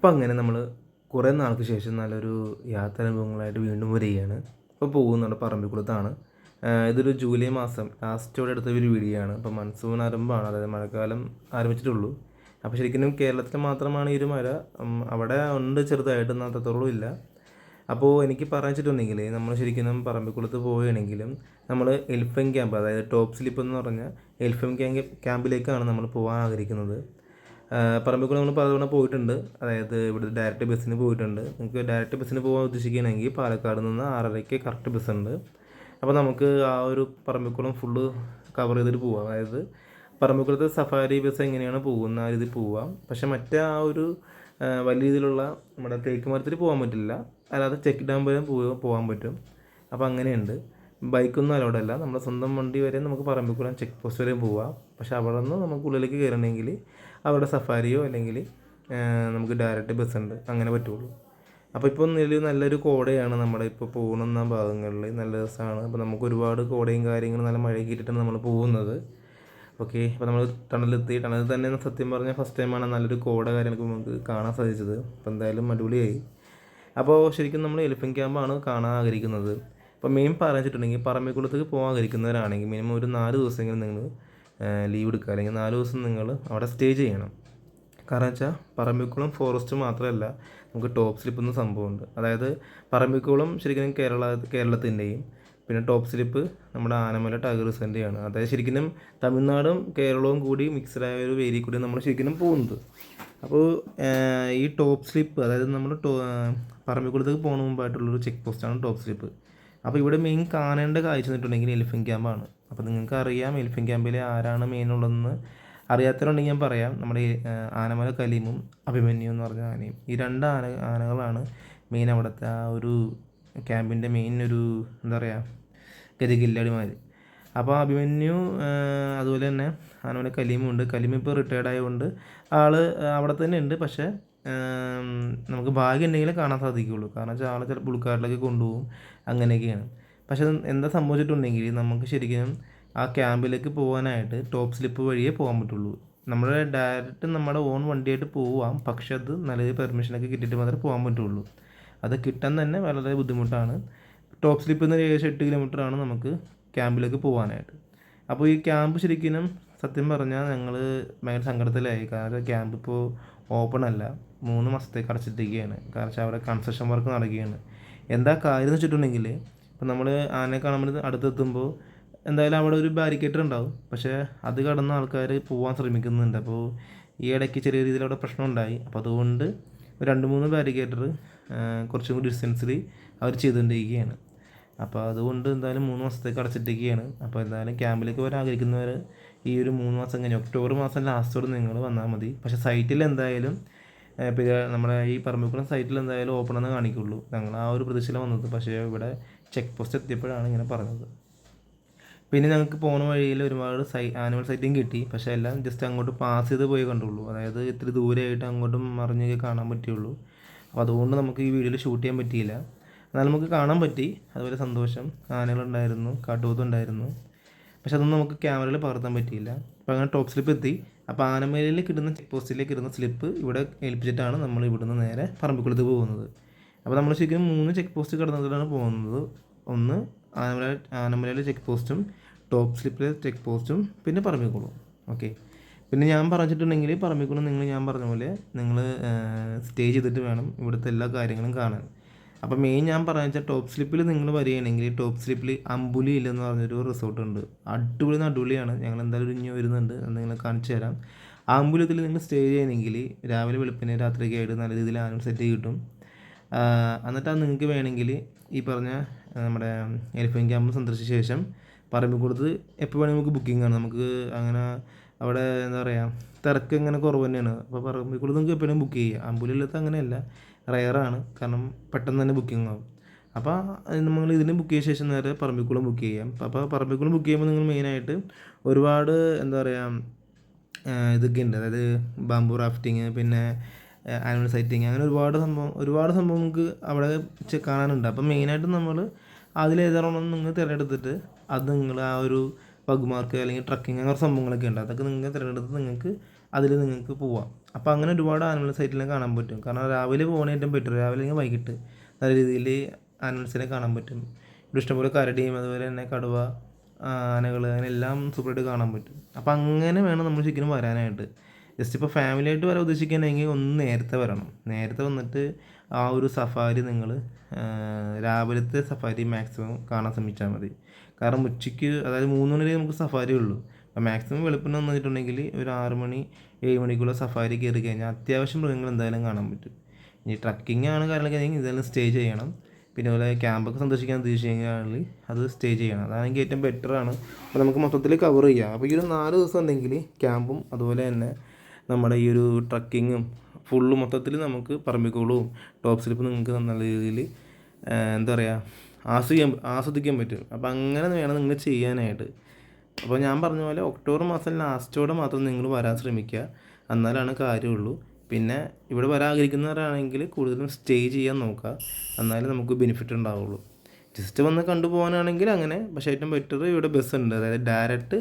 അപ്പോൾ അങ്ങനെ നമ്മൾ കുറേ നാൾക്ക് ശേഷം നല്ലൊരു യാത്രാനുഭവങ്ങളായിട്ട് വീണ്ടും വരികയാണ്. അപ്പോൾ പോകുന്നുണ്ട് പറമ്പിക്കുളത്താണ്. ഇതൊരു ജൂലൈ മാസം ലാസ്റ്റോടെ എടുത്ത ഒരു വീഡിയോ ആണ് അപ്പോൾ മൺസൂൺ ആരംഭമാണ് അതായത് മഴക്കാലം ആരംഭിച്ചിട്ടുള്ളൂ. അപ്പോൾ ശരിക്കും കേരളത്തിൽ മാത്രമാണ് ഈ ഒരു മഴ. അവിടെ ഉണ്ട് ചെറുതായിട്ട് എന്നാൽ അത്രത്തോളം ഇല്ല. അപ്പോൾ എനിക്ക് പറഞ്ഞിട്ടുണ്ടെങ്കിൽ നമ്മൾ ശരിക്കും പറമ്പിക്കുളത്ത് പോവുകയാണെങ്കിലും നമ്മൾ എൽഫം ക്യാമ്പ് അതായത് ടോപ്പ് സ്ലിപ്പ് എന്ന് പറഞ്ഞ എൽഫം ക്യാമ്പ് ക്യാമ്പിലേക്കാണ് നമ്മൾ പോകാൻ ആഗ്രഹിക്കുന്നത്. പറമ്പിക്കുളം നമ്മൾ പലതവണ പോയിട്ടുണ്ട്. അതായത് ഇവിടെ ഡയറക്റ്റ് ബസ്സിന് പോയിട്ടുണ്ട്. നിങ്ങൾക്ക് ഡയറക്റ്റ് ബസ്സിന് പോകാൻ ഉദ്ദേശിക്കുകയാണെങ്കിൽ പാലക്കാട് നിന്ന് ആറരയ്ക്ക് കറക്റ്റ് ബസ്സുണ്ട് അപ്പോൾ നമുക്ക് ആ ഒരു പറമ്പിക്കുളം ഫുള്ള് കവർ ചെയ്തിട്ട് പോവാം. അതായത് പറമ്പിക്കുളത്തെ സഫാരി ബസ് എങ്ങനെയാണ് പോകുന്ന ആ രീതിയിൽ പോവാം. പക്ഷെ മറ്റേ ആ ഒരു വലിയ രീതിയിലുള്ള നമ്മുടെ തേക്ക് മരത്തിൽ പോകാൻ പറ്റില്ല. അല്ലാതെ ചെക്ക് ഡാം വരെ പോകാൻ പറ്റും. അപ്പോൾ അങ്ങനെയുണ്ട്. ബൈക്കൊന്നും അലൗഡ് അല്ല. നമ്മുടെ സ്വന്തം വണ്ടി വരെ നമുക്ക് പറമ്പിക്കുളം ചെക്ക് പോസ്റ്റ് വരെ പോവാം. പക്ഷെ അവിടെ നിന്ന് നമുക്ക് ഉള്ളിലേക്ക് കയറണമെങ്കിൽ അവിടെ സഫാരിയോ അല്ലെങ്കിൽ നമുക്ക് ഡയറക്റ്റ് ബസ് ഉണ്ട്. അങ്ങനെ പറ്റുള്ളൂ. അപ്പോൾ ഇപ്പോൾ നിലവിൽ നല്ലൊരു കോടയാണ് നമ്മുടെ ഇപ്പോൾ പോകുന്ന ഭാഗങ്ങളിൽ. നല്ല രസമാണ് അപ്പോൾ നമുക്ക് ഒരുപാട് കോടയും കാര്യങ്ങളും നല്ല മഴയൊക്കെ ഇട്ടിട്ടാണ് നമ്മൾ പോകുന്നത്. ഓക്കെ അപ്പോൾ നമ്മൾ ടണലെത്തി. ടണലിൽ തന്നെ സത്യം പറഞ്ഞാൽ ഫസ്റ്റ് ടൈമാണ് നല്ലൊരു കോട കാര്യങ്ങളൊക്കെ നമുക്ക് കാണാൻ സാധിച്ചത്. അപ്പോൾ എന്തായാലും അടിപൊളിയായി. അപ്പോൾ ശരിക്കും നമ്മൾ എലിഫൻ ക്യാമ്പാണ് കാണാൻ ആഗ്രഹിക്കുന്നത്. അപ്പോൾ മെയിൻ പറഞ്ഞിട്ടുണ്ടെങ്കിൽ പറമ്പിക്കുളത്തേക്ക് പോകാൻ ആഗ്രഹിക്കുന്നവരാണെങ്കിൽ മിനിമം ഒരു നാല് ദിവസമെങ്കിലും നിങ്ങൾ ലീവ് എടുക്കുക. അല്ലെങ്കിൽ നാല് ദിവസം നിങ്ങൾ അവിടെ സ്റ്റേ ചെയ്യണം. കാരണം വെച്ചാൽ പറമ്പിക്കുളം ഫോറസ്റ്റ് മാത്രമല്ല നമുക്ക് ടോപ്പ് സ്ലിപ്പ് എന്ന സംഭവമുണ്ട്. അതായത് പറമ്പിക്കുളം ശരിക്കും കേരള കേരളത്തിന്റെയും പിന്നെ ടോപ്പ് സ്ലിപ്പ് നമ്മുടെ ആനമല ടൈഗർ റിസന്റെയാണ് അതായത് ശരിക്കും തമിഴ്നാടും കേരളവും കൂടി മിക്സഡായ ഒരു ഏരിയ കൂടി നമ്മൾ ശരിക്കും പോകുന്നത്. അപ്പോൾ ഈ ടോപ്പ് സ്ലിപ്പ് അതായത് നമ്മൾ ടോ പറമ്പിക്കുളത്തേക്ക് പോകുന്ന മുമ്പായിട്ടുള്ളൊരു ചെക്ക് പോസ്റ്റാണ് ടോപ്പ് സ്ലിപ്പ് അപ്പോൾ ഇവിടെ മെയിൻ കാണേണ്ട കാഴ്ച എന്നിട്ടുണ്ടെങ്കിൽ എലിഫൻ ക്യാമ്പാണ് അപ്പോൾ നിങ്ങൾക്ക് അറിയാം എലിഫൻ ക്യാമ്പിൽ ആരാണ് മെയിൻ ഉള്ളതെന്ന്. അറിയാത്തവരുണ്ടെങ്കിൽ ഞാൻ പറയാം. നമ്മുടെ ആനമല കലീമും അഭിമന്യു എന്ന് പറഞ്ഞ ആനയും. ഈ രണ്ട് ആന ആനകളാണ് മെയിൻ അവിടുത്തെ ആ ഒരു ക്യാമ്പിന്റെ മെയിൻ ഒരു എന്താ പറയുക ഗതികില്ലാടിമാർ അപ്പോൾ അഭിമന്യു അതുപോലെ തന്നെ ആനമല കലീമും ഉണ്ട്. കലീം ഇപ്പോൾ റിട്ടയർഡ് ആയതുകൊണ്ട് ആൾ അവിടെ തന്നെ ഉണ്ട്. പക്ഷേ നമുക്ക് ഭാഗ്യം ഉണ്ടെങ്കിലേ കാണാൻ സാധിക്കുകയുള്ളൂ. കാരണം വെച്ചാൽ ആളെ ചിലപ്പോൾ ഉൾക്കാട്ടിലേക്ക് കൊണ്ടുപോകും. അങ്ങനെയൊക്കെയാണ്. പക്ഷെ അത് എന്താ സംഭവിച്ചിട്ടുണ്ടെങ്കിൽ നമുക്ക് ശരിക്കും ആ ക്യാമ്പിലേക്ക് പോകാനായിട്ട് ടോപ്പ് സ്ലിപ്പ് വഴിയേ പോകാൻ പറ്റുള്ളൂ. നമ്മൾ ഡയറക്റ്റ് നമ്മുടെ ഓൺ വണ്ടിയായിട്ട് പോവാം. പക്ഷെ അത് നല്ല പെർമിഷനൊക്കെ കിട്ടിയിട്ട് മാത്രമേ പോകാൻ പറ്റുള്ളൂ. അത് കിട്ടാൻ തന്നെ വളരെ ബുദ്ധിമുട്ടാണ്. ടോപ്പ് സ്ലിപ്പ് നിന്ന് ഏകദേശം എട്ട് കിലോമീറ്റർ ആണ് നമുക്ക് ക്യാമ്പിലേക്ക് പോകാനായിട്ട്. അപ്പോൾ ഈ ക്യാമ്പ് ശരിക്കും സത്യം പറഞ്ഞാൽ ഞങ്ങൾ ഭയങ്കര സങ്കടത്തിലായി. കാരണം ക്യാമ്പ് ഇപ്പോൾ ഓപ്പൺ അല്ല. മൂന്ന് മാസത്തേക്ക് അടച്ചിട്ടിരിക്കുകയാണ്. കാരണം അവിടെ കൺസ്ട്രക്ഷൻ വർക്ക് നടക്കുകയാണ്. എന്താ കാര്യം എന്ന് വെച്ചിട്ടുണ്ടെങ്കിൽ ഇപ്പം നമ്മൾ ആനയെ കാണുമ്പോൾ അടുത്തെത്തുമ്പോൾ എന്തായാലും അവിടെ ഒരു ബാരിക്കേറ്റർ ഉണ്ടാവും. പക്ഷേ അത് കടന്ന ആൾക്കാർ പോകാൻ ശ്രമിക്കുന്നുണ്ട്. അപ്പോൾ ഈ ഇടയ്ക്ക് ചെറിയ രീതിയിൽ അവിടെ പ്രശ്നം ഉണ്ടായി. അപ്പോൾ അതുകൊണ്ട് രണ്ട് മൂന്ന് ബാരിക്കേറ്റർ കുറച്ചും കൂടി ഡിസ്റ്റൻസിൽ അവർ ചെയ്തുകൊണ്ടിരിക്കുകയാണ്. അപ്പോൾ അതുകൊണ്ട് എന്തായാലും മൂന്ന് മാസത്തേക്ക് അടച്ചിട്ടിരിക്കുകയാണ്. അപ്പോൾ എന്തായാലും ക്യാമ്പിലേക്ക് വരാൻ ആഗ്രഹിക്കുന്നവർ ഈ ഒരു മൂന്ന് മാസം കഴിഞ്ഞ് ഒക്ടോബർ മാസം ലാസ്റ്റോടെ നിങ്ങൾ വന്നാൽ മതി. പക്ഷേ സൈറ്റിൽ എന്തായാലും പിന്നെ നമ്മുടെ ഈ പറമ്പിക്കുളം സൈറ്റിൽ എന്തായാലും ഓപ്പൺ എന്ന് കാണിക്കുള്ളൂ. ഞങ്ങൾ ആ ഒരു പ്രതീക്ഷയിലാണ് വന്നത്. പക്ഷേ ഇവിടെ ചെക്ക് പോസ്റ്റ് എത്തിയപ്പോഴാണ് ഇങ്ങനെ പറഞ്ഞത്. പിന്നെ ഞങ്ങൾക്ക് പോകുന്ന വഴിയിൽ ഒരുപാട് സൈ ആനിമൽ സൈറ്റിങ് കിട്ടി. പക്ഷേ എല്ലാം ജസ്റ്റ് അങ്ങോട്ട് പാസ് ചെയ്ത് പോയി കണ്ടുള്ളൂ. അതായത് ഇത്തിരി ദൂരെയായിട്ട് അങ്ങോട്ടും മറിഞ്ഞൊക്കെ കാണാൻ പറ്റിയുള്ളൂ. അപ്പോൾ അതുകൊണ്ട് നമുക്ക് ഈ വീഡിയോയിൽ ഷൂട്ട് ചെയ്യാൻ പറ്റിയില്ല. എന്നാൽ നമുക്ക് കാണാൻ പറ്റി. അതുപോലെ സന്തോഷം. ആനകളുണ്ടായിരുന്നു കാട്ടുപോത്തുണ്ടായിരുന്നു പക്ഷെ അതൊന്നും നമുക്ക് ക്യാമറയിൽ പകർത്താൻ പറ്റിയില്ല. അപ്പോൾ അങ്ങനെ ടോപ്പ് സ്ലിപ്പ് എത്തി. അപ്പോൾ ആനമേലിൽ കിട്ടുന്ന ചെക്ക് പോസ്റ്റിലേക്ക് ഇടുന്ന സ്ലിപ്പ് ഇവിടെ ഏൽപ്പിച്ചിട്ടാണ് നമ്മൾ ഇവിടുന്ന് നേരെ പറമ്പിക്കുളത്ത് പോകുന്നത്. അപ്പോൾ നമ്മൾ ശരിക്കും മൂന്ന് ചെക്ക് പോസ്റ്റ് കടന്നിട്ടാണ് പോകുന്നത്. ഒന്ന് ആനമല ആനമലയിലെ ചെക്ക് പോസ്റ്റും ടോപ്പ് സ്ലിപ്പിലെ ചെക്ക് പോസ്റ്റും പിന്നെ പറമ്പിക്കുളവും ഓക്കെ പിന്നെ ഞാൻ പറഞ്ഞിട്ടുണ്ടെങ്കിൽ പറമ്പിക്കുളം നിങ്ങൾ ഞാൻ പറഞ്ഞ പോലെ നിങ്ങൾ സ്റ്റേ ചെയ്തിട്ട് വേണം ഇവിടുത്തെ എല്ലാ കാര്യങ്ങളും കാണാൻ. അപ്പോൾ മെയിൻ ഞാൻ പറഞ്ഞ വെച്ചാൽ ടോപ്പ് സ്ലിപ്പിൽ നിങ്ങൾ വരികയാണെങ്കിൽ ടോപ്പ് സ്ലിപ്പിൽ അമ്പുലി ഇല്ലെന്ന് പറഞ്ഞൊരു റിസോർട്ട് ഉണ്ട്. അടിപൊളി അടിപൊളിയാണ് ഞങ്ങൾ എന്തായാലും ഇനി വരുന്നുണ്ട്. അത് നിങ്ങളെ കാണിച്ചു തരാം. അമ്പുലത്തിൽ നിങ്ങൾ സ്റ്റേ ചെയ്യണമെങ്കിൽ രാവിലെ വെളുപ്പിനെ രാത്രിയൊക്കെ ആയിട്ട് നല്ല രീതിയിൽ ആനും സെറ്റ് കിട്ടും. എന്നിട്ട് നിങ്ങൾക്ക് വേണമെങ്കിൽ ഈ പറഞ്ഞ നമ്മുടെ എലിഫൻ ക്യാമ്പ് സന്ദർശിച്ച ശേഷം പറമ്പിക്കുളത്ത് എപ്പോൾ വേണമെങ്കിൽ നമുക്ക് ബുക്കിംഗ് ആണ് നമുക്ക് അങ്ങനെ അവിടെ എന്താ പറയുക തിരക്ക് ഇങ്ങനെ കുറവ് തന്നെയാണ്. അപ്പോൾ പറമ്പിക്കുളത്ത് നിങ്ങൾക്ക് എപ്പോഴും ബുക്ക് ചെയ്യാം. അമ്പുലില്ലത്ത് അങ്ങനെയല്ല. റയറാണ് കാരണം പെട്ടെന്ന് തന്നെ ബുക്കിംഗ് ആകും അപ്പോൾ നമ്മൾ ഇതിന് ബുക്ക് ചെയ്ത ശേഷം നേരെ പറമ്പിക്കുളം ബുക്ക് ചെയ്യാം. അപ്പോൾ പറമ്പിക്കുളം ബുക്ക് ചെയ്യുമ്പോൾ നിങ്ങൾ മെയിനായിട്ട് ഒരുപാട് എന്താ പറയുക ഇതൊക്കെ ഉണ്ട്. അതായത് ബാംബു റാഫ്റ്റിങ് പിന്നെ ആനിമൽ സൈറ്റിങ് അങ്ങനെ ഒരുപാട് സംഭവം ഒരുപാട് സംഭവം നമുക്ക് അവിടെ കാണാനുണ്ട്. അപ്പം മെയിനായിട്ട് നമ്മൾ അതിലേതാണോ നിങ്ങൾ തിരഞ്ഞെടുത്തിട്ട് അത് നിങ്ങൾ ആ ഒരു പഗ് മാർക്ക് അല്ലെങ്കിൽ ട്രക്കിങ് അങ്ങനെ സംഭവങ്ങളൊക്കെ ഉണ്ട്. അതൊക്കെ നിങ്ങൾ തിരഞ്ഞെടുത്ത് നിങ്ങൾക്ക് അതിൽ നിങ്ങൾക്ക് പോവാം. അപ്പോൾ അങ്ങനെ ഒരുപാട് ആനിമൽ സൈറ്റിനെ കാണാൻ പറ്റും. കാരണം രാവിലെ പോകണ ഏറ്റവും ബെറ്റർ രാവിലെ അല്ലെങ്കിൽ വൈകിട്ട് നല്ല രീതിയിൽ ആനിമൽസിനെ കാണാൻ പറ്റും. ഇവിടെ ഇഷ്ടംപോലെ കരടിയും അതുപോലെ തന്നെ കടുവ ആനകൾ അങ്ങനെ എല്ലാം സൂപ്പറായിട്ട് കാണാൻ പറ്റും. അപ്പോൾ അങ്ങനെ വേണം നമ്മൾ ശരിക്കും വരാനായിട്ട്. ജസ്റ്റ് ഇപ്പോൾ ഫാമിലി ആയിട്ട് വരാൻ ഉദ്ദേശിക്കുകയാണെങ്കിൽ ഒന്ന് നേരത്തെ വരണം. നേരത്തെ വന്നിട്ട് ആ ഒരു സഫാരി നിങ്ങൾ രാവിലത്തെ സഫാരി മാക്സിമം കാണാൻ ശ്രമിച്ചാൽ മതി. കാരണം ഉച്ചയ്ക്ക് അതായത് മൂന്ന് മണി വരെ നമുക്ക് സഫാരി ഉള്ളൂ. അപ്പോൾ മാക്സിമം വെളുപ്പിന് വന്നിട്ടുണ്ടെങ്കിൽ ഒരു ആറ് മണി ഏഴ് മണിക്കുള്ള സഫാരി കയറി കഴിഞ്ഞാൽ അത്യാവശ്യം മൃഗങ്ങൾ എന്തായാലും കാണാൻ പറ്റും. ഇനി ട്രക്കിംഗ് ആണ് കാര്യങ്ങളൊക്കെ ഇതെല്ലാം സ്റ്റേ ചെയ്യണം. പിന്നെ അതുപോലെ ക്യാമ്പൊക്കെ സന്ദർശിക്കാൻ ഉദ്ദേശിക്കുകയാണെങ്കിൽ അത് സ്റ്റേ ചെയ്യണം. അതാണെങ്കിൽ ഏറ്റവും ബെറ്റർ ആണ്. അപ്പോൾ നമുക്ക് മൊത്തത്തിൽ കവർ ചെയ്യാം. അപ്പോൾ ഈ ഒരു നാല് ദിവസം ഉണ്ടെങ്കിൽ ക്യാമ്പും അതുപോലെ തന്നെ നമ്മുടെ ഈ ഒരു ട്രക്കിങ്ങും ഫുള്ള് മൊത്തത്തിൽ നമുക്ക് പറമ്പിക്കോളും ടോപ്പ് സ്ലിപ്പ് നിങ്ങൾക്ക് നല്ല രീതിയിൽ എന്താ പറയുക ആസ്വദിക്കാൻ ആസ്വദിക്കാൻ പറ്റും. അപ്പം അങ്ങനെ വേണം നിങ്ങൾ ചെയ്യാനായിട്ട്. അപ്പോൾ ഞാൻ പറഞ്ഞ പോലെ ഒക്ടോബർ മാസം ലാസ്റ്റോടെ മാത്രം നിങ്ങൾ വരാൻ ശ്രമിക്കുക എന്നാലാണ് കാര്യമുള്ളൂ. പിന്നെ ഇവിടെ വരാൻ ആഗ്രഹിക്കുന്നവരാണെങ്കിൽ കൂടുതലും സ്റ്റേ ചെയ്യാൻ നോക്കുക എന്നാലേ നമുക്ക് ബെനിഫിറ്റ് ഉണ്ടാവുള്ളൂ. ജസ്റ്റ് വന്ന് കണ്ടുപോകാനാണെങ്കിൽ അങ്ങനെ. പക്ഷേ ഏറ്റവും ബെറ്റർ ഇവിടെ ബസ് ഉണ്ട്. അതായത് ഡയറക്റ്റ്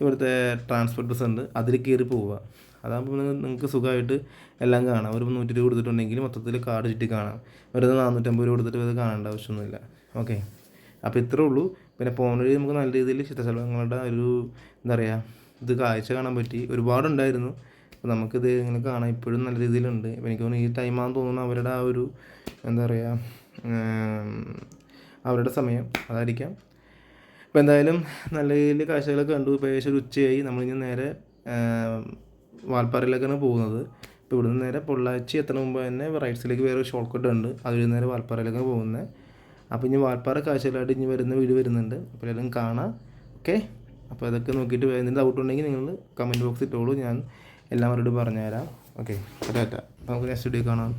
ഇവിടുത്തെ ട്രാൻസ്പോർട്ട് ബസ് ഉണ്ട്. അതിൽ കയറി പോവുക. അതാകുമ്പോൾ നിങ്ങൾക്ക് സുഖമായിട്ട് എല്ലാം കാണാം. ഒരു നൂറ്റി രൂപ കൊടുത്തിട്ടുണ്ടെങ്കിൽ മൊത്തത്തിൽ കാർഡ് ചുറ്റി കാണാം. വെറുതെ നാനൂറ്റമ്പത് രൂപ കൊടുത്തിട്ട് ഇത് കാണേണ്ട ആവശ്യമൊന്നുമില്ല. ഓക്കെ. അപ്പോൾ ഇത്രേ ഉള്ളൂ. പിന്നെ പോകുന്ന വഴി നമുക്ക് നല്ല രീതിയിൽ ചിത്രശലഭങ്ങളുടെ ഒരു എന്താ പറയുക ഇത് കാഴ്ച കാണാൻ പറ്റി. ഒരുപാടുണ്ടായിരുന്നു. അപ്പോൾ നമുക്കിത് ഇങ്ങനെ കാണാൻ ഇപ്പോഴും നല്ല രീതിയിലുണ്ട്. അപ്പോൾ എനിക്ക് തോന്നുന്നു ഈ ടൈമാണെന്ന് തോന്നുന്നു അവരുടെ ആ ഒരു എന്താ പറയുക അവരുടെ സമയം അതായിരിക്കാം. അപ്പോൾ എന്തായാലും നല്ല രീതിയിൽ കാഴ്ചകളൊക്കെ കണ്ടു. ഇപ്പോൾ ഏകദേശം ഒരു ഉച്ചയായി. നമ്മളിനി നേരെ വാൽപ്പാറയിലേക്കാണ് പോകുന്നത്. ഇപ്പോൾ ഇവിടുന്ന് നേരെ പൊള്ളാച്ചി എത്തണ മുമ്പ് തന്നെ റൈറ്റ് സൈഡിലേക്ക് വേറെ ഷോർട്ട് കട്ട് ഉണ്ട്. അതിൽ നേരെ വാൽപ്പാറയിലേക്കാണ് പോകുന്നത്. അപ്പോൾ ഇനി വാൽപ്പാറ കാഴ്ചകളായിട്ട് ഇനി വരുന്ന വീഡിയോ വരുന്നുണ്ട്. അപ്പോൾ എല്ലാവരും കാണാം. ഓക്കെ അപ്പോൾ അതൊക്കെ നോക്കിയിട്ട് എന്തെങ്കിലും ഡൗട്ട് ഉണ്ടെങ്കിൽ നിങ്ങൾ കമന്റ് ബോക്സ് ഇട്ടോളൂ. ഞാൻ എല്ലാവരോടും പറഞ്ഞുതരാം. ഓക്കെ അപ്പോൾ നമുക്ക് നെക്സ്റ്റ് വീഡിയോ കാണാം.